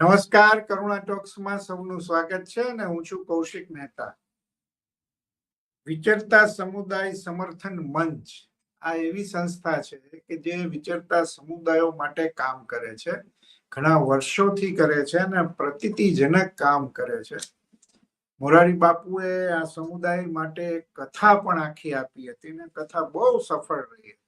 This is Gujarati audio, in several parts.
નમસ્કાર, કરુણા ટોક્સમાં સૌનું સ્વાગત છે અને હું છું કૌશિક મહેતા. વિચરતા સમુદાય સમર્થન મંચ. આ એવી સંસ્થા છે કે જે વિચરતા સમુદાયો માટે કામ કરે છે, ઘણા વર્ષોથી કરે છે અને પ્રતિતિજનક કામ કરે છે. મોરારી બાપુએ આ સમુદાય માટે કથા પણ આખી આપી હતી ને કથા બહુ સફળ રહી હતી.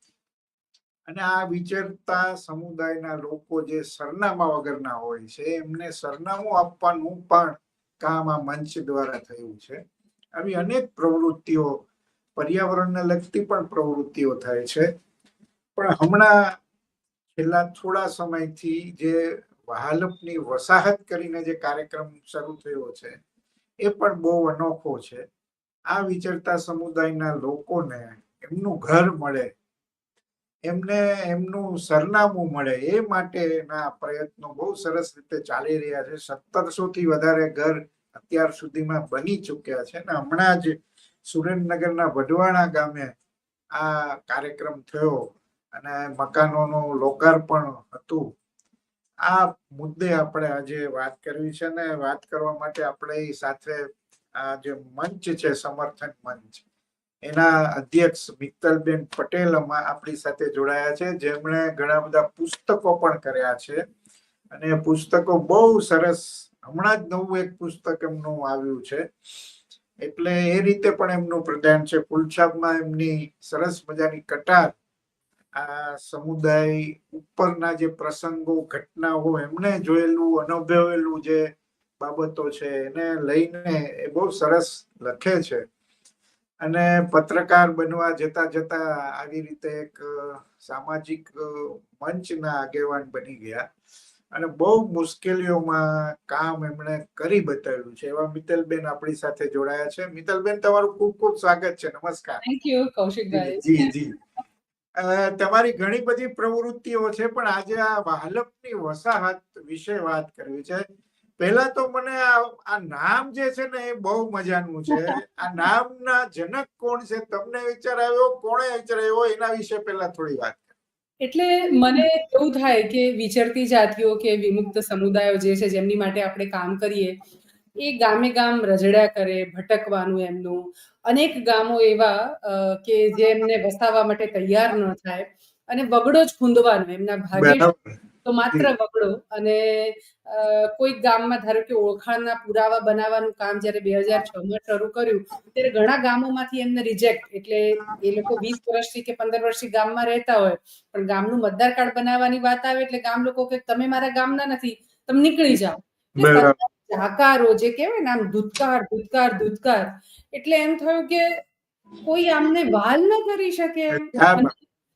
અને આ વિચરતા સમુદાયના લોકો જે સરનામા વગરના હોય છે, એમને સરનામું આપવાનું પણ કામ આ મંચ દ્વારા થયું છે. આવી અનેક પ્રવૃત્તિઓ પર્યાવરણને લગતી પણ પ્રવૃત્તિઓ થાય છે. પણ હમણાં છેલ્લા થોડા સમયથી જે વહાલપની વસાહત કરીને જે કાર્યક્રમ શરૂ થયો છે, એ પણ બહુ અનોખો છે. આ વિચરતા સમુદાયના લોકોને એમનું ઘર મળે એમને એમનું સરનામું મળે. એ માટેના પ્રયત્નો બહુ સરસ રીતે ચાલી રહ્યા છે. સત્તરસો થી વધારે ઘર અત્યાર સુધીમાં બની ચૂક્યા છે ને હમણાં જ સુરેન્દ્રનગરના વઢવાણા ગામે આ કાર્યક્રમ થયો અને મકાનોનું લોકાર્પણ હતું. આ મુદ્દે આપણે આજે વાત કરવી છે ને વાત કરવા માટે આપણે સાથે આ જે મંચ છે, સમર્થન મંચ એના અધ્યક્ષ મિત્તલબેન પટેલ આપણી સાથે જોડાયા છે. જેમણે ઘણા બધા પુસ્તકો પણ કર્યા છે. અને પુસ્તકો બહુ સરસ, હમણાં જ નવું એક પુસ્તક એમનું આવ્યું છે. એટલે એ રીતે પણ એમનું પ્રદાન છે. ફૂલછાપમાં એમની સરસ મજાની કટાર આ સમુદાય ઉપરના જે પ્રસંગો, ઘટનાઓ, એમને જોયેલું, અનુભવેલું જે બાબતો છે, એને લઈને એ બહુ સરસ લખે છે. અને પત્રકાર બનવા જતા જતા આવી રીતે એક સામાજિક મંચના આગેવાન બની ગયા. અને બહુ મુશ્કેલીઓમાં કામ એમણે કરી બતાવ્યું છે. એવા મિતલબેન આપણી સાથે જોડાયા છે. મિતલબેન તમારું ખૂબ ખૂબ સ્વાગત છે. નમસ્કાર. Thank you Kaushikbhai. જી જી તમારી ઘણી બધી પ્રવૃત્તિઓ છે પણ આજે આ વાહલપની વસાહત વિશે વાત કરવી છે. પહેલા તો મને આ નામ જે છે ને એ બહુ મજાનું છે. આ નામના જનક કોણ છે? તમને વિચાર આવ્યો કોણે વિચાર આવ્યો એના વિશે પહેલા થોડી વાત એટલે મને એવું થાય કે વિચરતી જાતિઓ કે વિમુક્ત સમુદાયો જે છે જેમની માટે આપણે કામ કરીએ એ ગામે ગામ રજડ્યા કરે ભટકવાનું એમનું. અનેક ગામો એવા કે જે એમને વસાવવા માટે તૈયાર ન થાય અને બગડો જ ખૂંદવાનો એમના બરાબર. તો માત્ર વગડો અને કોઈક ગામમાં ધારો કે ઓળખાણના પુરાવા બનાવવાનું કામ જ્યારે બે હજાર છ માં શરૂ કર્યું ત્યારે ઘણા ગામોમાંથી એમને રિજેક્ટ એટલે એ લોકો વીસ વર્ષથી કે પંદર વર્ષથી ગામમાં રહેતા હોય. પણ ગામનું મતદાર કાર્ડ બનાવવાની વાત આવે એટલે ગામ લોકો કે તમે મારા ગામના નથી તમે નીકળી જાઓ. જાકારો જે કહેવાય ને આમ ધૂતકાર ધૂતકાર ધૂતકાર એટલે એમ થયું કે કોઈ આમને વાલ ન કરી શકે. એમ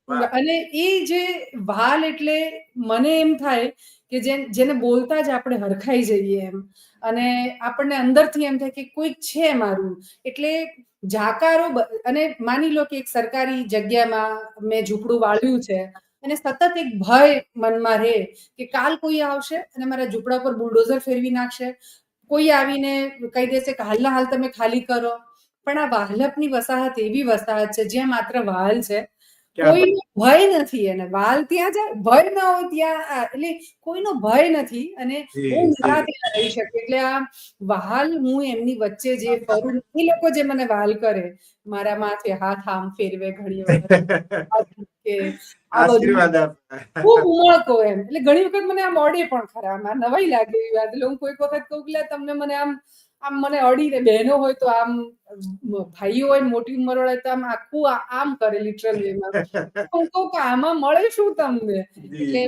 અને- એ જે વાલ એટલે મને એમ થાય કે જેને બોલતા જ આપણે હરખાઈ જઈએ એમ. અને આપણને અંદરથી એમ થાય કે કોઈક છે મારું. એટલે જાકારો અને માની લો કે એક સરકારી જગ્યામાં મેં ઝૂંપડું વાળ્યું છે અને સતત એક ભય મનમાં રહે કે કાલ કોઈ આવશે અને મારા ઝૂંપડા પર બુલડોઝર ફેરવી નાખશે. કોઈ આવીને કહી દેશે કે હાલના હાલ તમે ખાલી કરો. પણ આ વાહલપની વસાહત એવી વસાહત છે જ્યાં માત્ર વાહલ છે. કોઈનો ભય નથી અને વાલ ત્યાં જાય ભય ન હોય ત્યાં એટલે કોઈનો ભય નથી અને હું જી. રહી શકે. એટલે આ વાલ હું એમની વચ્ચે જે ફરું એ લોકો જે મને વાલ કરે મારા માથે હાથ આમ ફેરવે ઘણી વખત કે ખૂબ ઉમળતો એમ. એટલે ઘણી વખત મને આમ અડે પણ ખરા. આમ નવાઈ લાગે એવી વાત. એટલે હું કોઈક વખત કહું કે તમને મને આમ આમ મને અડીને બહેનો હોય તો આમ ભાઈ ભાઈઓ હોય મોટી ઉંમર વાળા તો આમ આખું આમ કરે લિટરલી એમાં હું કહું કે આમાં મળે શું તમને? એટલે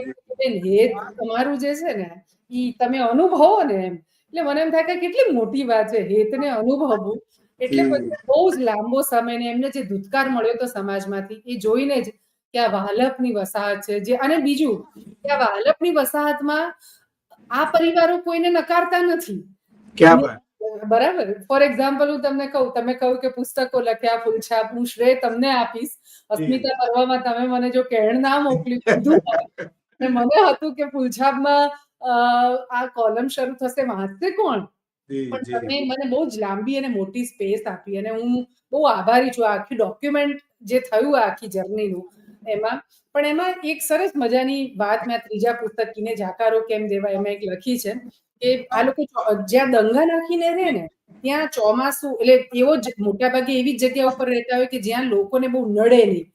હેત તમારું જે છે ને ઈ તમે અનુભવો ને એમ. એટલે મને એમ થાય કે કેટલી મોટી વાત છે હેતને અનુભવવું. એટલે. બહુ જ લાંબો સમય ને એમને જે ધુતકાર મળ્યો તો સમાજમાંથી એ જોઈને જ કે આ વાહલપની વસાહત છે જે અને બીજું કે આ વાહલપની વસાહતમાં આ પરિવારો કોઈને નકારતા નથી. બરાબર. ફોર એક્ઝામ્પલ હું તમને કહું તમે કહ્યું કે પુસ્તકો લખ્યા ફૂલછાપ હું શ્રેય તમને આપીશ. અસ્મિતા પર્વમાં તમે મને જો કેણ ના મોકલ્યું દીધું મને હતું કે ફૂલછાપમાં અ, આ કોલમ શરૂ થશે વાંચશે કોણ? પણ તમે મને બહુ જ લાંબી અને મોટી સ્પેસ આપી અને હું બહુ આભારી છું આ આખી ડોક્યુમેન્ટ જે થયું આખી જર્નીનું એમાં. પણ એમાં એક સરસ મજાની વાત મેં ત્રીજા પુસ્તક કીને જાકારો કેમ દેવા એમાં એક લખી છે કે આ લોકો જ્યાં દંગા નાખીને રહે ને, ત્યાં ચોમાસું, એટલે એવો મોટાભાગે એવી જ જગ્યા ઉપર રહેતા હોય કે જ્યાં લોકોને બહુ નડે નહીં.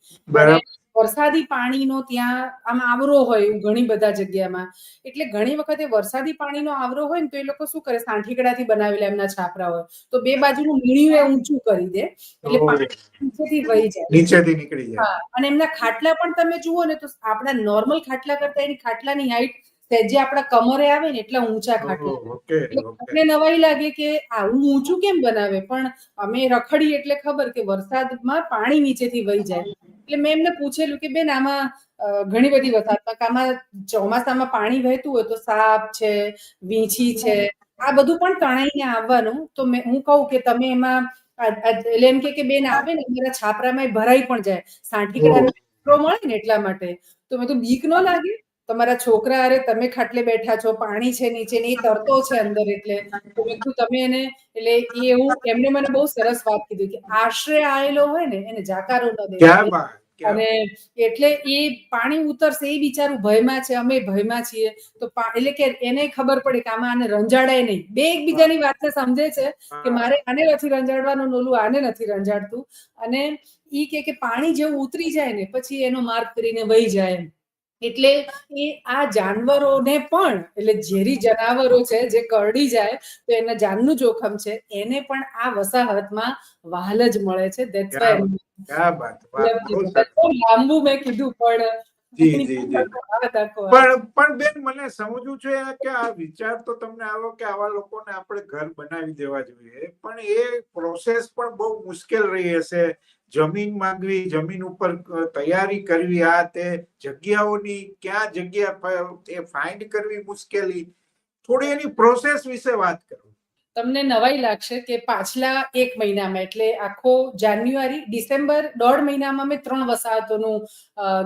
વરસાદી પાણીનો ત્યાં આમ આવરો હોય એવું ઘણી બધા જગ્યામાં. એટલે ઘણી વખતે વરસાદી પાણીનો આવરો હોય ને તો એ લોકો શું કરે? સાંઠીકડાથી બનાવેલા એમના છાપરા હોય. તો બે બાજુનું મીણ્યું એ ઊંચું કરી દે. એટલે નીચેથી વહી જાય. નીચેથી નીકળી જાય. હા. અને એમના ખાટલા પણ તમે જુઓ ને તો આપણા નોર્મલ ખાટલા કરતા એની ખાટલાની હાઈટ સહેજે આપણા કમરે આવે ને એટલા ઊંચા ખાટલા. એટલે નવાઈ લાગે કે આવું ઊંચું કેમ બનાવે? પણ અમે રખડી એટલે ખબર કે વરસાદમાં પાણી નીચેથી વહી જાય. એટલે મેં એમને પૂછેલું કે બેન આમાં ઘણી બધી વરસાદમાં આમાં ચોમાસામાં પાણી વહેતું હોય તો સાપ છે વીંછી છે આ બધું પણ તણાઈને આવવાનું. તો મેં હું કહું કે તમે એમાં એટલે એમ કે બેન આવે ને અમારા છાપરામાં ભરાઈ પણ જાય. સાંઠી મળે ને એટલા માટે. તો મેં તો બીક ન લાગે. તમારા છોકરા અરે તમે ખાટલે બેઠા છો પાણી છે નીચે ને એ તરતો છે અંદર એટલે. મેં કીધું તમે એને એટલે એ એવું એમને મને બહુ સરસ વાત કીધી કે આશરે આવેલો હોય ને એને જાકારો ન ક્યાં અને એટલે એ પાણી ઉતરશે એ બિચારું ભયમાં છે અમે ભયમાં છીએ. તો એટલે કે એને ખબર પડે કે આમાં આને રંજાડાય નહીં. બે એકબીજાની વાતને સમજે છે કે મારે આને નથી રંજાડવાનું નોલું આને નથી રંજાડતું. અને ઈ કે કે પાણી જેવું ઉતરી જાય ને પછી એનો માર્ગ કરીને વહી જાય એમ. એટલે એ આ જાનવરોને પણ એટલે ઝેરી જનાવરો છે જે કરડી જાય તો એના જાનનું જોખમ છે એને પણ આ વસાહતમાં વહાલ જ મળે છે. લાંબુ મેં કીધું પણ જી જી જી. પણ પણ બેન મને સમજવું છે કે આ વિચાર તો તમને આવ્યો કે આવા લોકોને આપણે ઘર બનાવી દેવા જોઈએ પણ એ પ્રોસેસ પણ બહુ મુશ્કેલ રહી હશે. જમીન માંગવી જમીન ઉપર તૈયારી કરવી આ તે જગ્યાઓની ક્યાં જગ્યા એ ફાઇન્ડ કરવી મુશ્કેલી. થોડી એની પ્રોસેસ વિશે વાત કરો. તમને નવાઈ લાગશે કે પાછલા એક મહિનામાં, એટલે આખો જાન્યુઆરી, ડિસેમ્બર દોઢ મહિનામાં મેં ત્રણ વસાહતોનું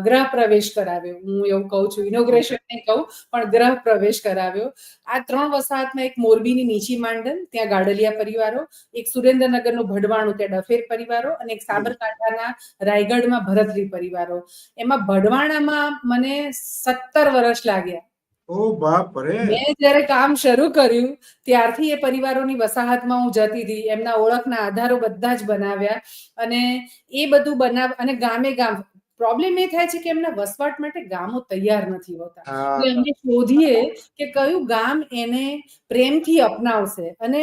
ગ્રહ પ્રવેશ કરાવ્યો. હું એવું કહું છું ઇનોગ્રેશન નહીં કહું, પણ ગ્રહ પ્રવેશ કરાવ્યો. આ ત્રણ વસાહતમાં એક મોરબીની નીચી માંડન ત્યાં ગાડલિયા પરિવારો, એક સુરેન્દ્રનગરનું ભડવાણું, ત્યાં ડફેર પરિવારો અને એક સાબરકાંઠાના રાયગઢમાં ભરતરી પરિવારો. એમાં ભડવાણામાં મને સત્તર વર્ષ લાગ્યા. ઓ બાપ રે. મેં જ્યારે કામ શરૂ કર્યું ત્યારથી એ પરિવારોની વસાહતમાં હું જતી હતી એમના ઓળખના આધારો બધા જ બનાવ્યા અને એ બધું બનાવ અને ગામે ગામ પ્રોબ્લેમ એ થાય છે કે એમના વસવાટ માટે ગામો તૈયાર નથી હોતા. એમને શોધીએ કે કયું ગામ એને પ્રેમથી અપનાવશે અને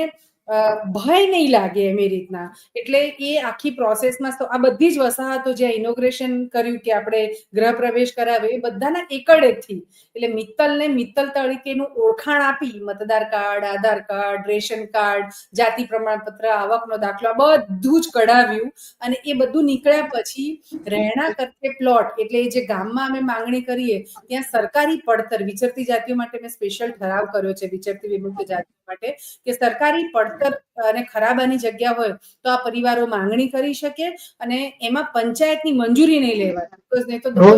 ભય નહીં લાગે એમ રીતના. એટલે એ આખી પ્રોસેસમાં આ બધી જ વસાહતો જે ઇનોગ્રેશન કર્યું કે આપણે ગ્રહ પ્રવેશ કરાવ્યો, એ બધાના એકડેથી એટલે મિત્તલને મિત્તલ તરીકેનું ઓળખાણ આપી, મતદાર card, Aadhaar card, ration card, જાતિ પ્રમાણપત્ર, આવકનો દાખલો બધું જ કઢાવ્યું. અને એ બધું નીકળ્યા પછી રહેણા કરતે પ્લોટ એટલે જે ગામમાં અમે માંગણી કરીએ, ત્યાં સરકારી પડતર, વિચરતી જાતિઓ માટે મેં સ્પેશિયલ ઠરાવ કર્યો છે, વિચરતી વિમુક્ત જાતિઓ માટે, કે સરકારી પડતર અને ખરાબાની જગ્યા હોય તો આ પરિવારો માંગણી કરી શકે અને એમાં પંચાયતની મંજૂરી નહીં લેવાની નહીં તો. તો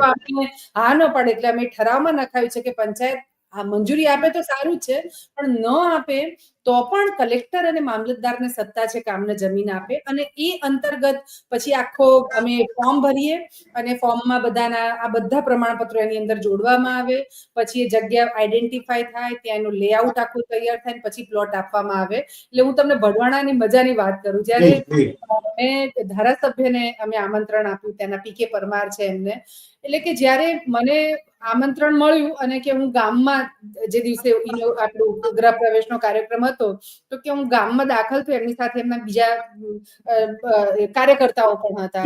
આપણને હા ન પડે એટલે અમે ઠરાવમાં નખાવ્યું છે કે પંચાયત આ મંજૂરી આપે તો સારું જ છે પણ ન આપે તો પણ કલેક્ટર અને મામલતદારને સત્તા છે કે આમને જમીન આપે અને એ અંતર્ગત પછી આખો અમે ફોર્મ ભરીએ અને ફોર્મમાં બધાના આ બધા પ્રમાણપત્રો એની અંદર જોડવામાં આવે. પછી એ જગ્યા આઈડેન્ટિફાય થાય ત્યાં એનું લેઆઉટ આખું તૈયાર થાય પછી પ્લોટ આપવામાં આવે. એટલે હું તમને ભડવાણાની મજાની વાત કરું. જ્યારે. મેં ધારાસભ્યને અમે આમંત્રણ આપ્યું ત્યાંના પીકે પરમાર છે એમને. એટલે કે જ્યારે મને આમંત્રણ મળ્યું અને કે હું ગામમાં જે દિવસે આપણું ગૃહ પ્રવેશનો કાર્યક્રમ હતો તો કે હું ગામમાં દાખલ થયો એમની સાથે એમના બીજા કાર્યકર્તાઓ પણ હતા.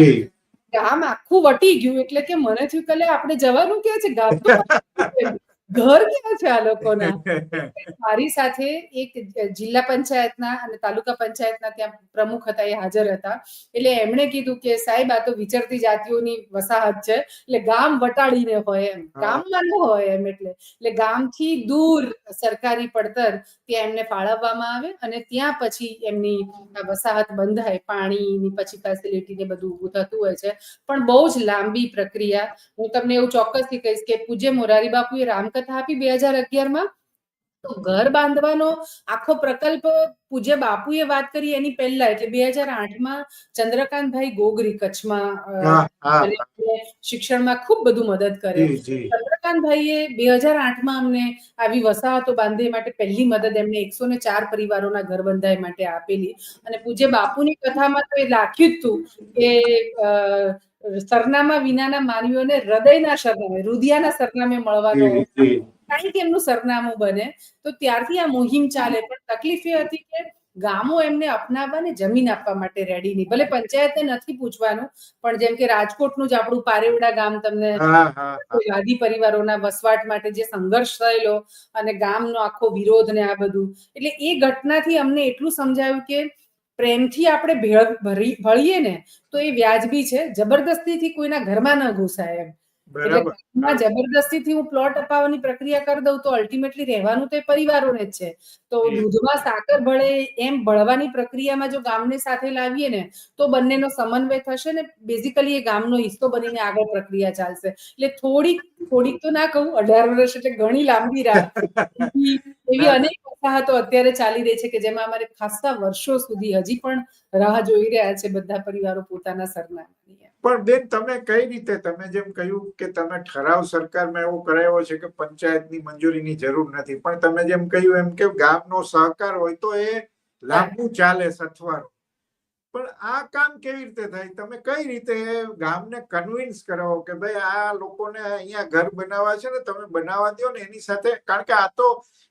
ગામ આખું વટી ગયું એટલે કે મને થયું કે આપણે જવાનું ક્યાં છે? ગામ તો ઘર ક્યાં છે આ લોકોના? મારી સાથે એક જિલ્લા પંચાયતના અને તાલુકા પંચાયતના ત્યાં પ્રમુખ હતા એ હાજર હતા. એટલે એમણે કીધું કે સાહેબ આ તો વિચરતી જાતિઓની વસાહત છે. એટલે ગામ વટાડીને હોય એમ. ગામમાં ન હોય એમ એટલે. એટલે ગામથી દૂર સરકારી પડતર ત્યાં એમને ફાળવવામાં આવે અને ત્યાં પછી એમની વસાહત બંધાય. પાણીની પછી ફેસિલિટી ને બધું ઊભું થતું હોય છે. પણ બહુ જ લાંબી પ્રક્રિયા. હું તમને એવું ચોક્કસથી કહીશ કે પૂજ્ય મોરારી બાપુએ રામકથા આપી બે હજાર અગિયારમાં તો ઘર બાંધવાનો આખો પ્રકલ્પ પૂજ્ય બાપુએ વાત કરી એની પહેલા એટલે બે હજાર આઠમાં ચંદ્રકાંતભાઈ ગોગરી કચ્છમાં શિક્ષણમાં ખૂબ બધું મદદ કરે. ચંદ્રકાંતભાઈએ બે હજાર આઠમાં અમને આવી વસાહતો બાંધે માટે પહેલી મદદ એમને એકસો ને ચાર પરિવારોના ઘર બંધાય માટે આપેલી. અને પૂજ્ય બાપુની કથામાં તો એ લાખ્યું જ હતું કે સરનામા વિનાના માનવીઓને હૃદયના સરનામે રુધિયાના સરનામે મળવાનો જી એમનું સરનામું બને તો ત્યારથી આ મુહિમ ચાલે. પણ તકલીફ એ હતી કે ગામો એમને અપનાવવા ને જમીન આપવા માટે રેડી નહીં. ભલે પંચાયતે નથી પૂછવાનું પણ જેમ કે રાજકોટનું જ આપણું પારેવડા ગામ તમને વાદી પરિવારોના વસવાટ માટે જે સંઘર્ષ થયેલો અને ગામનો આખો વિરોધ ને આ બધું. એટલે એ ઘટનાથી અમને એટલું સમજાયું કે પ્રેમથી આપણે ભેળ ભળીએ ને તો એ વ્યાજબી છે. જબરદસ્તીથી કોઈના ઘરમાં ન ઘૂસાય એમ. એટલે થી હું પ્લોટ અપાવવાની પ્રક્રિયા કરી દઉં તો અલ્ટિમેટલી રહેવાનું તો એ પરિવારોને જ છે. તો. દૂધમાં સાકર ભળે એમ ભળવાની પ્રક્રિયામાં જો ગામને સાથે લાવીએ ને તો બંનેનો સમન્વય થશે ને બેઝિકલી એ ગામનો હિસ્સો બનીને આગળ પ્રક્રિયા ચાલશે. એટલે થોડીક થોડીક તો ના કહું અઢાર વર્ષ એટલે ઘણી લાંબી રાહ. એવી એવી અનેક વસાહતો અત્યારે ચાલી રહી છે કે જેમાં અમારે ખાસા વર્ષો સુધી હજી પણ રાહ જોઈ રહ્યા છે બધા પરિવારો પોતાના સરનામાની પણ બેન તમે કઈ રીતે, તમે જેમ કહ્યું કે તમે ઠરાવ સરકારમાં એવો કરાયો છે કે પંચાયતની મંજૂરીની જરૂર નથી. પણ તમે જેમ કહ્યું એમ કે ગામનો સહકાર હોય તો એ લાંબુ ચાલે સથવારો. પણ આ કામ કેવી રીતે થાય? તમે કઈ રીતે ગામને કન્વિન્સ કરાવો કે ભાઈ આ લોકોને અહીંયા ઘર બનાવવા છે ને તમે બનાવવા દો ને એની સાથે? કારણ કે આ તો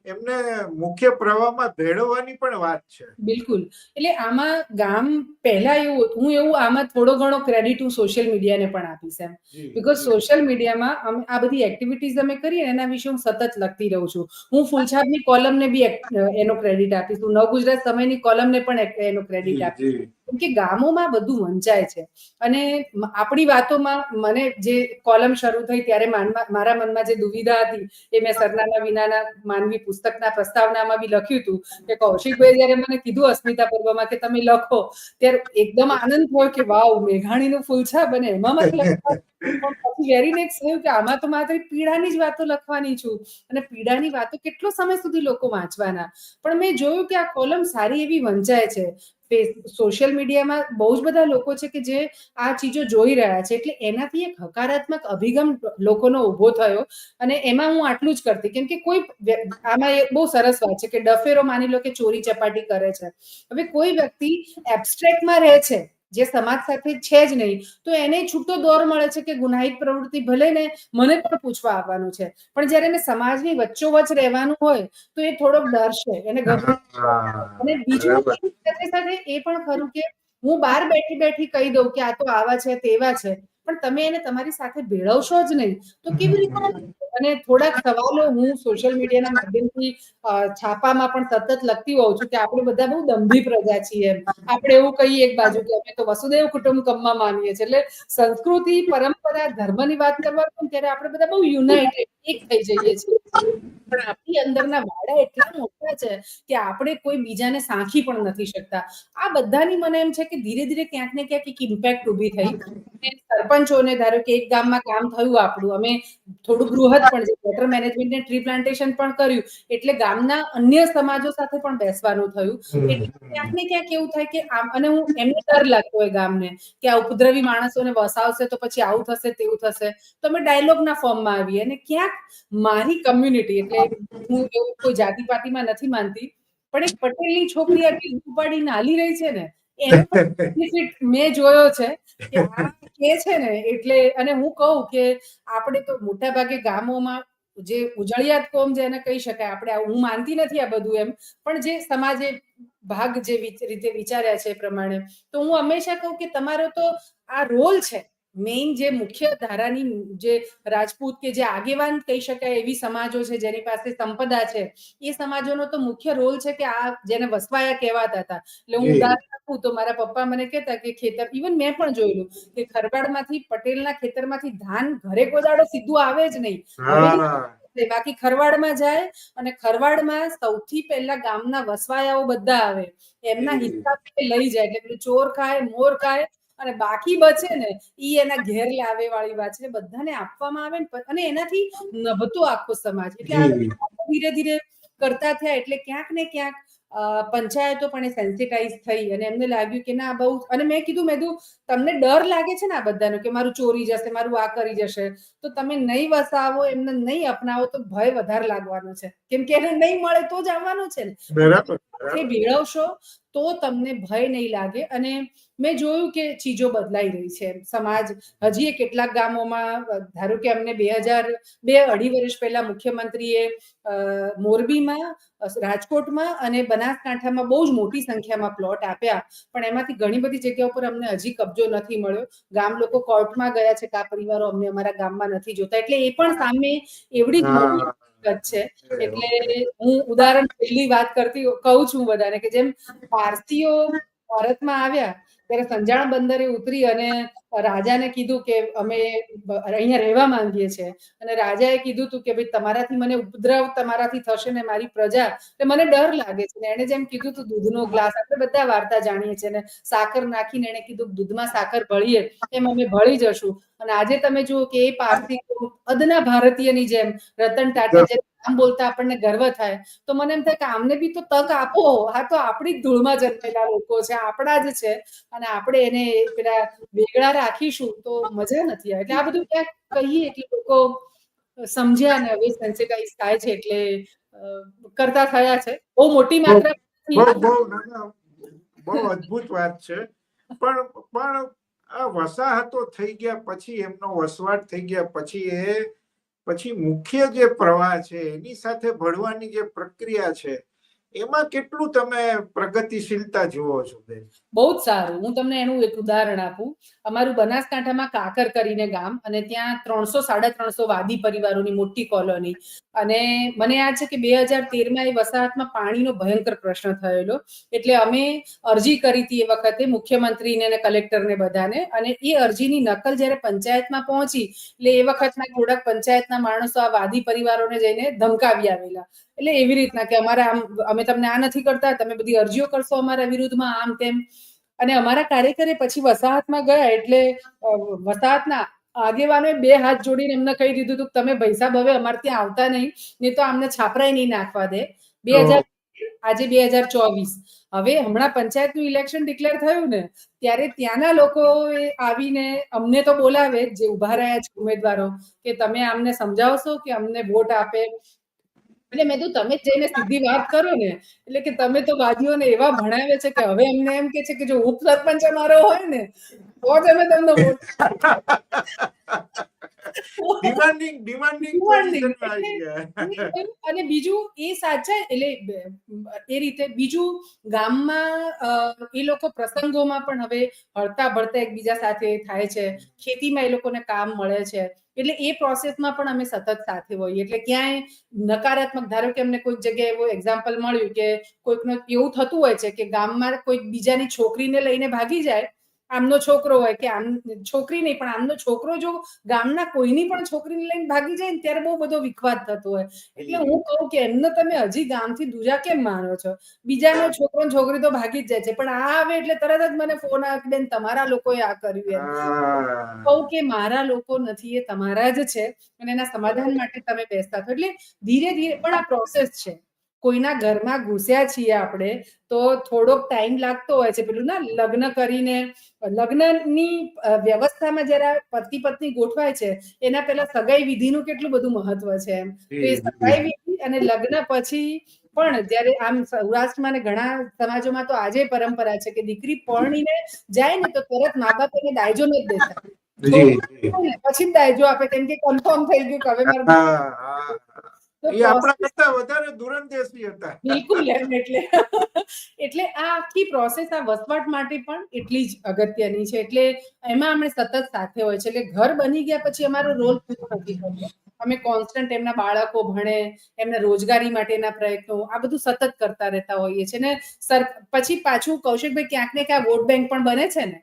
એમને મુખ્ય પ્રવાહમાં ભેળવવાની પણ વાત છે. બિલકુલ. એટલે આમાં ગામ પહેલા એવું હું એવું આમાં થોડો ઘણો ક્રેડિટ હું સોશિયલ મીડિયાને પણ આપીશ એમ. બીકોઝ સોશિયલ મીડિયામાં અમે આ બધી એક્ટિવિટીઝ અમે કરીએ એના વિશે હું સતત લખતી રહું છું. હું ફૂલછાપની કોલમને બી એનો ક્રેડિટ આપીશ. હું નવ ગુજરાત સમયની કોલમને પણ એનો ક્રેડિટ આપીશ. કેમ કે ગામોમાં બધું વંચાય છે. અને આપણી વાતોમાં મને જે કોલમ શરૂ થઈ ત્યારે મારા મનમાં જે દુવિધા હતી, એ મેં સરનામા વિનાના માનવી પુસ્તકના પ્રસ્તાવનામાં બી લખ્યું હતું કે કૌશિકભાઈ જયારે મને કીધું અસ્મિતા પર્વમાં કે તમે લખો, ત્યારે એકદમ આનંદ થયો કે વાવ, મેઘાણીનું ફૂલછાપ અને એમાં મતલબ વેરી નેક્સ્ટ થયું કે આમાં તો માત્ર પીડાની જ વાતો લખવાની છું. અને પીડાની વાતો કેટલો સમય સુધી લોકો વાંચવાના. પણ મેં જોયું કે આ કોલમ સારી એવી વંચાય છે. સોશિયલ મીડિયામાં બહુ જ બધા લોકો છે કે જે આ ચીજો જોઈ રહ્યા છે. એટલે એનાથી એક હકારાત્મક અભિગમ લોકોનો ઊભો થયો. અને એમાં હું આટલું જ કરતી. કેમ કે કોઈ આમાં એક બહુ સરસ વાત છે કે ડફેરો માની લો કે ચોરી ચપાટી કરે છે. હવે કોઈ વ્યક્તિ એબ્સ્ટ્રેક્ટમાં રહે છે જે સમાજ સાથે છે જ નહીં. તો એને છૂટો દોર મળે છે કે ગુનાહિત પ્રવૃત્તિ ભલે ને મને પણ પૂછવા આવવાનું છે. પણ જ્યારે એને સમાજની વચ્ચોવચ રહેવાનું હોય તો એ થોડોક ડરશે. એને અને બીજું સાથે સાથે એ પણ ખરું કે હું બહાર બેઠી બેઠી કહી દઉં કે આ તો આવા છે તેવા છે. પણ તમે એને તમારી સાથે ભેળવશો જ નહીં. તો કેવી રીતે અને થોડાક સવાલો હું સોશિયલ મીડિયાના માધ્યમથી છાપામાં પણ સતત લખતી હોઉં છું કે આપણે બધા બહુ દંભી પ્રજા છીએ એમ. આપણે એવું કહીએ એક બાજુ કે અમે તો વસુદેવ કુટુંબકમમાં માનીએ છીએ. એટલે સંસ્કૃતિ, પરંપરા, ધર્મની વાત કરવા પણ ત્યારે આપણે બધા બહુ યુનાઇટેડ એક થઈ જઈએ છીએ. પણ આપણી અંદરના વાડા એટલા મોટા છે કે આપણે કોઈ બીજાને સાંખી પણ નથી શકતા. આ બધાની મને એમ છે કે ધીરે ધીરે ક્યાંક ને ક્યાંક એક ઇમ્પેક્ટ ઊભી થઈ. સરપંચોને ધારો કે એક ગામમાં કામ થયું આપણું અમે થોડું બૃહદ પણ વોટર મેનેજમેન્ટ ને ટ્રી પ્લાન્ટેશન પણ કર્યું એટલે ગામના અન્ય સમાજો સાથે પણ બેસવાનું થયું. એટલે ક્યાંક ને ક્યાંક એવું થાય કે આમ અને હું એમને ડર લાગતો હોય ગામને કે આ ઉપદ્રવી માણસોને વસાવશે તો પછી આવું થશે તેવું થશે. તો અમે ડાયલોગના ફોર્મમાં આવીએ અને ક્યાંક મારી કમ્યુનિટી એટલે હું એવું કોઈ જાતિ પાતિમાં નથી માનતી, પણ એક પટેલની છોકરી આટલી ઉપાડીને હાલી રહી છે ને મેં જોયો છે કે છે ને, એટલે અને હું કહું કે આપણે તો મોટા ભાગે ગામોમાં જે ઉજળિયાત કોમ જેને કહી શકાય, આપણે હું માનતી નથી આ બધું એમ, પણ જે સમાજે ભાગ જે રીતે વિચાર્યા છે એ પ્રમાણે, તો હું હંમેશા કહું કે તમારો તો આ રોલ છે મેઇન જે મુખ્ય ધારાની જે રાજપૂત કે જે આગેવાન કહી શકાય એવી સમાજો છે જેની પાસે સંપદા છે એ સમાજોનો તો મુખ્ય રોલ છે કે આ જેને વસવાયા કહેવાતા હતા. એટલે હું. ઉદાહરણ આપું તો મારા પપ્પા મને કહેતા કે ખેતર ઇવન મેં પણ જોયેલું કે ખરવાડમાંથી પટેલના ખેતરમાંથી ધાન ઘરે કોદાડો સીધું આવે જ નહીં. બાકી ખરવાડમાં જાય અને ખરવાડમાં સૌથી પહેલા ગામના વસવાયાઓ બધા આવે. એમના. હિસાબે લઈ જાય. એટલે ચોર ખાય મોર ખાય અને બાકી બચે ને ઈ એના ઘેર લાવે વાળી વાત છે બધાને આપવામાં આવે ને અને એનાથી નભતો આખો સમાજ. એટલે ધીરે ધીરે કરતા થયા એટલે ક્યાંક ને ક્યાંક પંચાયતો પણ એ સેન્સિટાઈઝ થઈ અને એમને લાગ્યું કે ના બહુ અને મેં કીધું મેં કીધું તમને ડર લાગે છે ને આ બધાનો કે મારું ચોરી જશે મારું આ કરી જશે તો તમે નહીં વસાવો એમને નહીં અપનાવો તો ભય વધારે લાગવાનો છે. કેમ કે એને નહીં મળે તો જ આવવાનું છે ને. એ ભેળવશો તો તમને ભય નહીં લાગે અને મેં જોયું કે ચીજો બદલાઈ રહી છે. સમાજ હજી કેટલાક ગામોમાં ધારો કે અમને બે હજાર બે અઢી વર્ષ પહેલા મુખ્યમંત્રીએ મોરબીમાં રાજકોટમાં અને બનાસકાંઠામાં બહુ જ મોટી સંખ્યામાં પ્લોટ આપ્યા. પણ એમાંથી ઘણી બધી જગ્યાઓ પર અમને હજી કબજો નથી મળ્યો. ગામ લોકો કોર્ટમાં ગયા છે કે આ પરિવારો અમને અમારા ગામમાં નથી જોતા. એટલે એ પણ સામે એવડી જ છે. એટલે હું ઉદાહરણ પહેલી વાત કરતી કહું છું બધાને કે જેમ પારસીઓ ભારતમાં આવ્યા ત્યારે સંજાણ બંદરે ઉતરી અને રાજાને કીધું કે અમે અહીંયા રહેવા માંગીએ છીએ. અને રાજાએ કીધું તું કે ભાઈ તમારાથી મને ઉપદ્રવ તમારાથી થશે ને મારી પ્રજા. એટલે મને ડર લાગે છે ને એને જેમ કીધું હતું દૂધનો ગ્લાસ, આપણે બધા વાર્તા જાણીએ છીએ ને સાકર નાખીને એને કીધું દૂધમાં સાકર ભળીએ, એમ અમે ભળી જશું. અને આજે તમે જુઓ કે એ પારસી અદના ભારતીયની જેમ રતન ટાટા જેમ આમ બોલતા આપણને ગર્વ થાય. તો મને એમ થાય કે આમને બી તો તક આપો. આ તો આપણી જ ધૂળમાં જન્મેલા લોકો છે, આપણા જ છે. અને આપણે એને પેલા વેગળા રાખીશું તો મજા નથી આવે. એટલે આ બધું ક્યાંક કહીએ એટલે લોકો સમજ્યા ને હવે સેન્સિટાઈઝ થાય છે એટલે કરતા થયા છે. બહુ મોટી માત્રા બહુ અદ્ભુત વાત છે. પણ પણ આ વસાહતો થઈ ગયા પછી એમનો વસવાટ થઈ ગયા પછી એ પછી મુખ્ય જે પ્રવાહ છે એની સાથે ભળવાની જે પ્રક્રિયા છે એમાં કેટલું તમે પ્રગતિશીલતા જુઓ છો બહુ જ સારું. હું તમને એનું એક ઉદાહરણ આપું. અમારું બનાસકાંઠામાં કાકર કરીને ગામ અને ત્યાં ત્રણસો, સાડા ત્રણસો વાદી પરિવારોની મોટી કોલોની. અને મને યાદ છે કે બે હજાર તેરમાં એ વસાહતમાં પાણીનો ભયંકર પ્રશ્ન થયેલો. એટલે અમે અરજી કરી હતી એ વખતે મુખ્યમંત્રીને અને કલેક્ટરને બધાને. અને એ અરજીની નકલ જ્યારે પંચાયતમાં પહોંચી, એટલે એ વખતના થોડાક પંચાયતના માણસો આ વાદી પરિવારોને જઈને ધમકાવી આવેલા. એટલે એવી રીતના કે અમારા આમ અમે તમને આ નથી કરતા તમે બધી અરજીઓ કરશો અમારા વિરુદ્ધમાં આમ તેમ. અને અમારા કાર્યકરે પછી વસાહતમાં ગયા એટલે વસાહતના આગેવાનોએ બે હાથ જોડીને એમને કહી દીધું હતું તમે ભાઈ સાહેબ હવે અમારે ત્યાં આવતા નહીં નહીં તો આમને છાપરાય નહીં નાખવા દે. બે હજાર આજે બે હજાર ચોવીસ. હવે હમણાં પંચાયતનું ઇલેક્શન ડિક્લેર થયું ને ત્યારે ત્યાંના લોકો આવીને અમને તો બોલાવે જ જે ઊભા રહ્યા છે ઉમેદવારો કે તમે અમને સમજાવશો કે અમને વોટ આપે એટલે મેં તો તમે જઈને સીધી વાત કરો ને. એટલે કે તમે તો વાદીઓને એવા ભણાવે છે કે હવે એમને એમ કે છે કે જો ઉપસરપંચ અમારો હોય ને તો જ અમે તમને ડિમાન્ડિંગ ડિમાન્ડિંગ અને બીજું એ સાચા એટલે એ રીતે બીજું ગામમાં એ લોકો પ્રસંગોમાં પણ હવે હળતા ભળતા એકબીજા સાથે થાય છે. ખેતીમાં એ લોકોને કામ મળે છે. એટલે એ પ્રોસેસમાં પણ અમે સતત સાથે હોઈએ. એટલે ક્યાંય નકારાત્મક, ધારો કે અમને કોઈક જગ્યાએ એવું એક્ઝામ્પલ મળ્યું કે કોઈકનો એવું થતું હોય છે કે ગામમાં કોઈક બીજાની છોકરીને લઈને ભાગી જાય આમનો છોકરો હોય કે આમ છોકરી નહીં પણ આમનો છોકરો જો ગામના કોઈની પણ છોકરીને લઈને ભાગી જાય ને ત્યારે બહુ બધો વિખવાદ થતો હોય. એટલે હું કહું કે એમને તમે હજી ગામથી દૂજા કેમ માનો છો? બીજાનો છોકરો છોકરી તો ભાગી જ જાય છે પણ આ આવે એટલે તરત જ મને ફોન આવે બેન તમારા લોકોએ આ કર્યું એમ. કહું કે મારા લોકો નથી એ તમારા જ છે અને એના સમાધાન માટે તમે બેસતા છો. એટલે ધીરે ધીરે પણ આ પ્રોસેસ છે. કોઈના ઘરમાં ઘૂસ્યા છીએ આપણે તો થોડોક ટાઈમ લાગતો હોય છે. પેલું ના લગ્ન કરીને લગ્નની વ્યવસ્થામાં જરા પતિ પત્ની ગોઠવાય છે એના પહેલા સગાઈ વિધિનું કેટલું બધું મહત્વ છે એમ. એ સગાઈ વિધિ અને લગ્ન પછી પણ જ્યારે આમ સૌરાષ્ટ્રમાં ને ઘણા સમાજોમાં તો આજે પરંપરા છે કે દીકરી પરણીને જાય ને તો તરત મા બાપ એને દાયજો નથી દેતા. પછી દાયજો આપે. કેમ કે કન્ફર્મ થઈ ગયું કે હવે એ આપણા કરતા વધારે દૂરંદેશી હતા. બિલકુલ એમ એટલે. એટલે આ આખી પ્રોસેસ આ વસવાટ માટે પણ એટલી જ અગત્યની છે. એટલે એમાં અમે સતત સાથે હોય છે. એટલે ઘર બની ગયા પછી અમારો રોલ પૂરો નથી અમે કોન્સ્ટન્ટ એમના બાળકો ભણે એમના રોજગારી માટેના પ્રયત્નો આ બધું સતત કરતા રહેતા હોઈએ છીએ. ને સર પછી પાછું કૌશિકભાઈ ક્યાંક ને ક્યાંક વોટ બેંક પણ બને છે ને?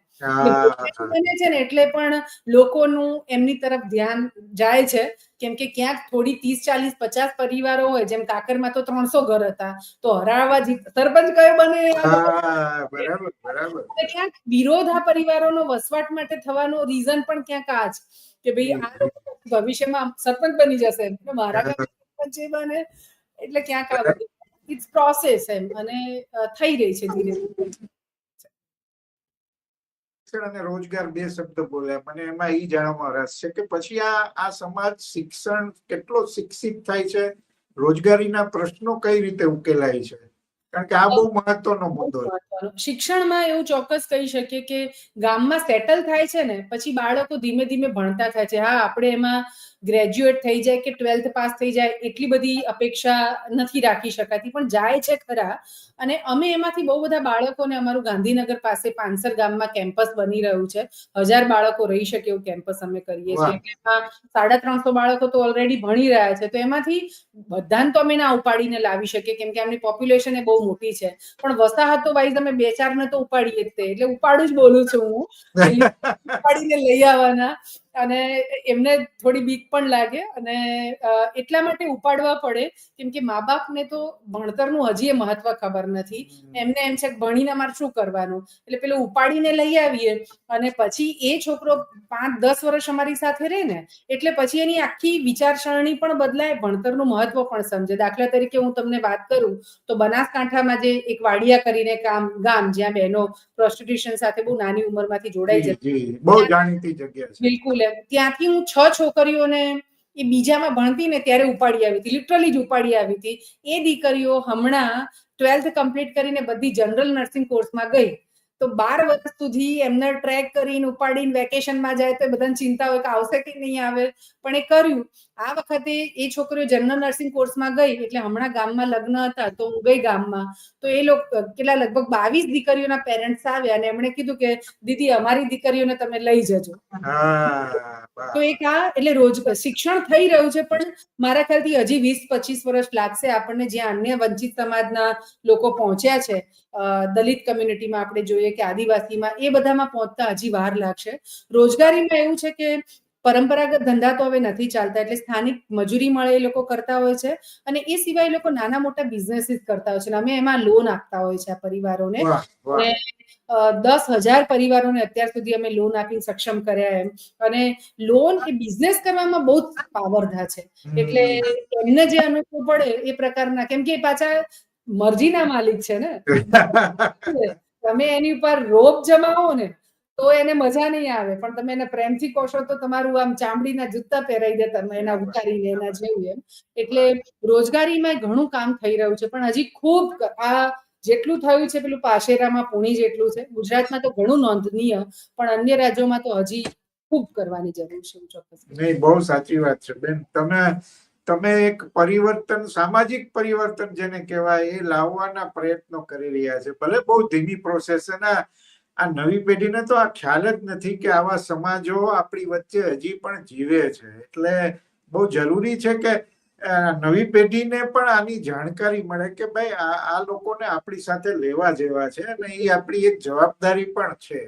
બને છે ને એટલે પણ લોકોનું એમની તરફ ધ્યાન જાય છે. કેમ કે ક્યાંક થોડી ત્રીસ ચાલીસ પચાસ પરિવારો હોય જેમ કાકરમાં તો ત્રણસો ઘર હતા તો હરાળવા જીત સરપંચ કયો બને? ક્યાંક વિરોધ આ પરિવારોનો વસવાટ માટે થવાનો રીઝન પણ ક્યાંક આ જ કે ભાઈ આ ભવિષ્યમાં સરપંચ બની જશે મારા સરપંચ જે બને એટલે ક્યાંક ઇટ્સ પ્રોસેસ એમ અને થઈ રહી છે ધીરે ધીરે. શિક્ષણ અને રોજગાર બે શબ્દ બોલ્યા. મને એમાં એ જાણવામાં રસ છે કે પછી આ આ સમાજ શિક્ષણ કેટલો શિક્ષિત થાય છે? રોજગારીના પ્રશ્નો કઈ રીતે ઉકેલાય છે? કારણ કે આ બહુ મહત્વનો મુદ્દો છે. શિક્ષણમાં એવું ચોક્કસ કહી શકીએ કે ગામમાં સેટલ થાય છે ને, પછી બાળકો ધીમે ધીમે ભણતા થાય છે. હા, આપણે એમાં ગ્રેજ્યુએટ થઈ જાય કે ટ્વેલ્થ પાસ થઈ જાય એટલી બધી અપેક્ષા નથી રાખી શકાતી. પણ જાય છે ખરા અને અમે એમાંથી બહુ બધા બાળકોને અમારું ગાંધીનગર પાસે પાંસર ગામમાં કેમ્પસ બની રહ્યું છે. હજાર બાળકો રહી શકે એવું કેમ્પસ અમે કરીએ છીએ. એમાં સાડા ત્રણસો બાળકો તો ઓલરેડી ભણી રહ્યા છે. તો એમાંથી બધાને તો અમે ના ઉપાડીને લાવી શકીએ કેમ કે આમની પોપ્યુલેશન એ બહુ મોટી છે. પણ વસાહતો વાઇઝ અમે બે ચાર ને તો ઉપાડીએ જ તે. એટલે ઉપાડું જ બોલું છું હું. ઉપાડીને લઈ આવવાના. અને એમને થોડી બીક પણ લાગે અને એટલા માટે ઉપાડવા પડે કેમ કે મા બાપને તો ભણતરનું હજી એ મહત્વ ખબર નથી. એમને એમ છે ભણીને અમારે શું કરવાનું? એટલે પેલું ઉપાડીને લઈ આવીએ અને પછી એ છોકરો પાંચ દસ વર્ષ અમારી સાથે રહે ને એટલે પછી એની આખી વિચારસરણી પણ બદલાય ભણતરનું મહત્વ પણ સમજે. દાખલા તરીકે હું તમને વાત કરું તો બનાસકાંઠામાં જે એક વાડિયા કરીને કામ ગામ જ્યાં બહેનો પ્રોસ્ટિટ્યુશન સાથે બહુ નાની ઉંમરમાંથી જોડાઈ જતી બહુ જાણીતી જગ્યા છે. બિલકુલ એમ ત્યાંથી હું છ છોકરીઓને એ બીજામાં ભણતી ને ત્યારે ઉપાડી આવી હતી લિટરલી જ ઉપાડી આવી હતી. એ દીકરીઓ હમણાં ટ્વેલ્થ કમ્પ્લીટ કરીને બધી જનરલ નર્સિંગ કોર્સમાં ગઈ. તો બાર વર્ષ સુધી એમને ટ્રેક કરીને ઉપાડીને વેકેશનમાં જાય તો બધાને ચિંતા હોય કે આવશે કે નહીં આવે. પણ એ કર્યું. આ વખતે એ છોકરીઓ જનરલ નર્સિંગ કોર્સમાં ગઈ એટલે હમણાં ગામમાં લગ્ન હતા તો હું ગઈ ગામમાં. તો એ લોકો કેટલા લગભગ બાવીસ દીકરીઓના પેરેન્ટ્સ આવ્યા અને એમણે કીધું કે દીદી અમારી દીકરીઓને તમે લઈ જજો. તો એક આ એટલે રોજ શિક્ષણ થઈ રહ્યું છે પણ મારા ખ્યાલથી હજી વીસ પચીસ વર્ષ લાગશે આપણને જ્યાં અન્ય વંચિત સમાજના લોકો પહોંચ્યા છે. દલિત કમ્યુનિટીમાં આપણે જોઈએ કે આદિવાસીમાં એ બધામાં પહોંચતા હજી વાર લાગશે. રોજગારીમાં એવું છે કે પરંપરાગત ધંધા તો હવે નથી ચાલતા એટલે સ્થાનિક મજૂરી મળે એ લોકો કરતા હોય છે અને એ સિવાય એ લોકો નાના મોટા બિઝનેસીસ કરતા હોય છે. અમે એમાં લોન આપતા હોય છે આ પરિવારોને. દસ હજાર પરિવારોને અત્યાર સુધી અમે લોન આપીને સક્ષમ કર્યા એમ. અને લોન એ બિઝનેસ કરવામાં બહુ જ પાવરધા છે. એટલે એમને જે અનુભવ પડે એ પ્રકારના કેમ કે પાછા મરજીના માલિક છે ને. તમે એની ઉપર રોપ જમાવો ને તો એને મજા નહીં આવે. પણ તમે એને પ્રેમથી કહો છો તો તમારું આમ ચામડીના જૂતા પહેરાઈ દે તમે એના ઉતારીને એના જેવું એમ. એટલે રોજગારીમાં ઘણું કામ થઈ રહ્યું છે. પણ હજી ખૂબ આ જેટલું થયું છે, પેલું પાશેરામાં પુણી જેટલું છે. ગુજરાતમાં તો ઘણું નોંધનીય, પણ અન્ય રાજ્યોમાં તો હજી ખૂબ કરવાની જરૂર છે ચોક્કસ. નહીં, બહુ સાચી વાત છે બેન. તમે તમે એક પરિવર્તન, સામાજિક પરિવર્તન જેને કહેવાય, એ લાવવાના પ્રયત્નો કરી રહ્યા છે. ભલે બહુ ધીમી પ્રોસેસ છે ને આ નવી પેઢીને તો આ ખ્યાલ જ નથી કે આવા સમાજો આપણી વચ્ચે હજી પણ જીવે છે. એટલે બહુ જરૂરી છે કે નવી પેઢીને પણ આની જાણકારી મળે કે ભાઈ આ લોકોને આપણી સાથે લેવા જેવા છે અને એ આપણી એક જવાબદારી પણ છે.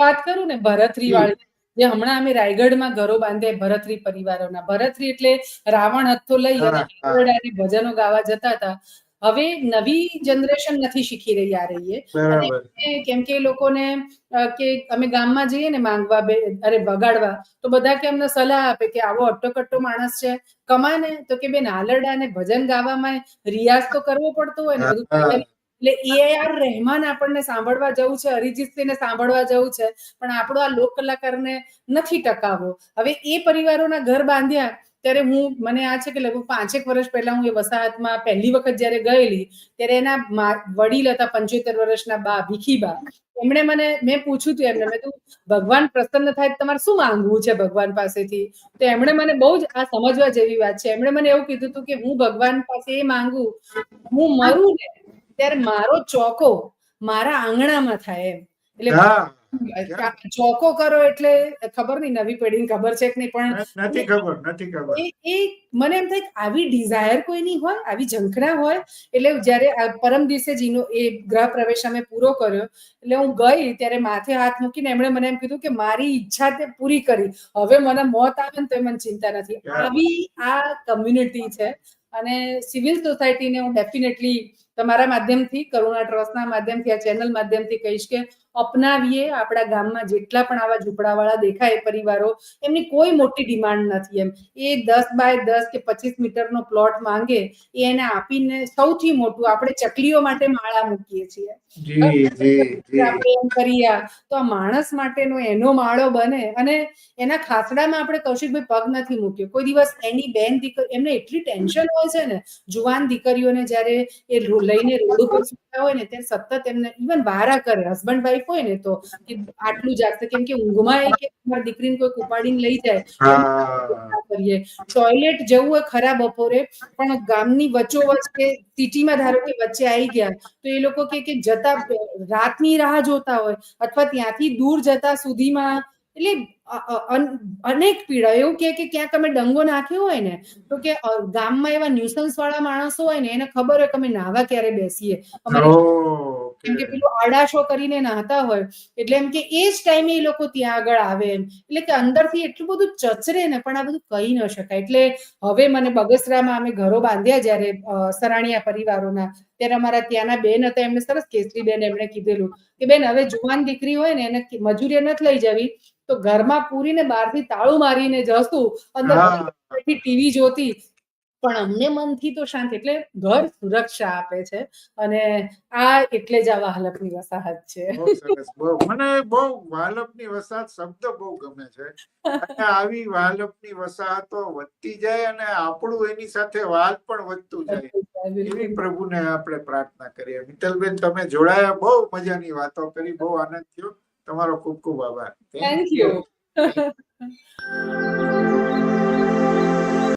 વાત કરું ને ભરતરી વાળી જે હમણાં અમે રાયગઢમાં ઘરો બાંધે ભરતરી પરિવારોના. ભરતરી એટલે રાવણ હથ્થો લઈ અને ભજનો ગાવા જતા હતા. હવે નવી જનરેશન નથી શીખી રહી આ રહીએ કેમ કે લોકોને કે અમે ગામમાં જઈએ ને માંગવા બે અરે વગાડવા તો બધા કે અમને સલાહ આપે કે આવો અટોકટ્ટો માણસ છે કમાય ને તો કે બેન આલરડા ને ભજન ગાવામાં રિયાઝ તો કરવો પડતો હોય ને બધું. એટલે એ આર રહેમાન આપણને સાંભળવા જવું છે અરિજિત સિંહ ને સાંભળવા જવું છે પણ આપણો આ લોક કલાકારને નથી ટકાવવો. હવે એ પરિવારોના ઘર બાંધ્યા ત્યારે હું, મને આ છે કે લગભગ પાંચેક વર્ષ પહેલા હું એ વસાહતમાં પહેલી વખત જ્યારે ગયેલી, ત્યારે એના વડીલ હતા પંચોતેર વર્ષના બા ભીખીબા. એમણે મને, મેં પૂછ્યું હતું એમને, મેં તું ભગવાન પ્રસન્ન થાય તમારે શું માંગવું છે ભગવાન પાસેથી? તો એમણે મને બહુ જ, આ સમજવા જેવી વાત છે. એમણે મને એવું કીધું હતું કે હું ભગવાન પાસે એ માંગુ, હું મરું ને ત્યારે મારો ચોકો મારા આંગણામાં થાય એમ. એટલે ચોકો કરો એટલે ખબર નહીં નવી પેઢીને ખબર છે કે નહીં પણ નથી ખબર નથી ખબર. એ મને એમ થાય કે આવી ડિઝાયર કોઈની હોય આવી ઝંખના હોય એટલે જ્યારે પરમ દિવસે જીનો એ ગ્રહ પ્રવેશ અમે પૂરો કર્યો એટલે હું ગઈ ત્યારે માથે હાથ મૂકીને એમણે મને એમ કીધું કે મારી ઈચ્છા તે પૂરી કરી. હવે મને મોત આવે ને તો મને ચિંતા નથી. આવી આ કમ્યુનિટી છે અને સિવિલ સોસાયટીને હું ડેફિનેટલી તમારા માધ્યમથી કરુણા ટ્રસ્ટના માધ્યમથી આ ચેનલ માધ્યમથી કહીશ કે અપનાવીએ આપણા ગામમાં જેટલા પણ આવા ઝૂંપડાવાળા દેખાય પરિવારો એમની કોઈ મોટી ડિમાન્ડ નથી એમ. એ દસ બાય દસ કે પચીસ મીટરનો પ્લોટ માંગે એ એને આપીને સૌથી મોટું આપણે ચકલીઓ માટે માળા મૂકીએ છીએ. આપણે એમ કરીએ તો આ માણસ માટેનો એનો માળો બને અને એના ખાસડામાં આપણે કૌશિકભાઈ પગ નથી મૂક્યો. કોઈ દિવસ એની બેન દીકરી એમને એટલી ટેન્શન હોય છે ને જુવાન દીકરીઓને જ્યારે એ લઈને રોડ ઉપર સુતા હોય ને ત્યારે સતત એમને ઇવન વારા કરે હસબન્ડ વાઈફ હોય ને તો આટલું જાગશે. કેમ કે ઊંઘમાં એક મારી દીકરીને કોઈ ઉપાડીને લઈ જાય. કરીએ. ટોયલેટ જવું હોય ખરા બપોરે પણ ગામની વચ્ચોવચ કે સિટીમાં ધારો કે વચ્ચે આવી ગયા તો એ લોકો કે કે જતા રાતની રાહ જોતા હોય અથવા ત્યાંથી દૂર જતા સુધીમાં એટલે અનેક પીડા. એવું કે કે ક્યાંક અમે ડંગો નાખ્યો હોય ને તો કે ગામમાં એવા ન્યુસન્સ વાળા માણસો હોય ને એને ખબર હોય કે અમે નાવા ક્યારે બેસીએ. અમારે કેમ કે પેલું આડાશો કરીને નાહતા હોય એટલે એમ કે એ જ ટાઈમે એ લોકો ત્યાં આગળ આવે એમ. એટલે કે અંદરથી એટલું બધું ચચરે ને પણ આ બધું કહી ન શકાય. એટલે હવે મને બગસરામાં અમે ઘરો બાંધ્યા જ્યારે સરાણીયા પરિવારોના ત્યારે અમારા ત્યાંના બેન હતા એમને સરસ કેસરી બેન એમણે કીધેલું કે બેન હવે જુવાન દીકરી હોય ને એને મજૂરીએ નથી લઈ જવી તો ઘરમાં પૂરીને બહારથી તાળું મારીને જશું અંદર ટીવી જોતી પણ અમને મનથી તો શાંતિ એટલે ઘર સુરક્ષા આપે છે અને આ એટલે જ આ વાહલકની વસાહત છે. મને બહુ વાલપની વસાહત શબ્દ બહુ ગમે છે. અને આવી વાલપની વસાહતો વધતી જાય અને આપણું એની સાથે વાલ પણ વધતું જાય. એવી પ્રભુને આપણે પ્રાર્થના કરીએ. મિત્તલબેન તમે જોડાયા બહુ મજાની વાતો કરી બહુ આનંદ થયો. તમારો ખૂબ ખૂબ આભાર. Thank you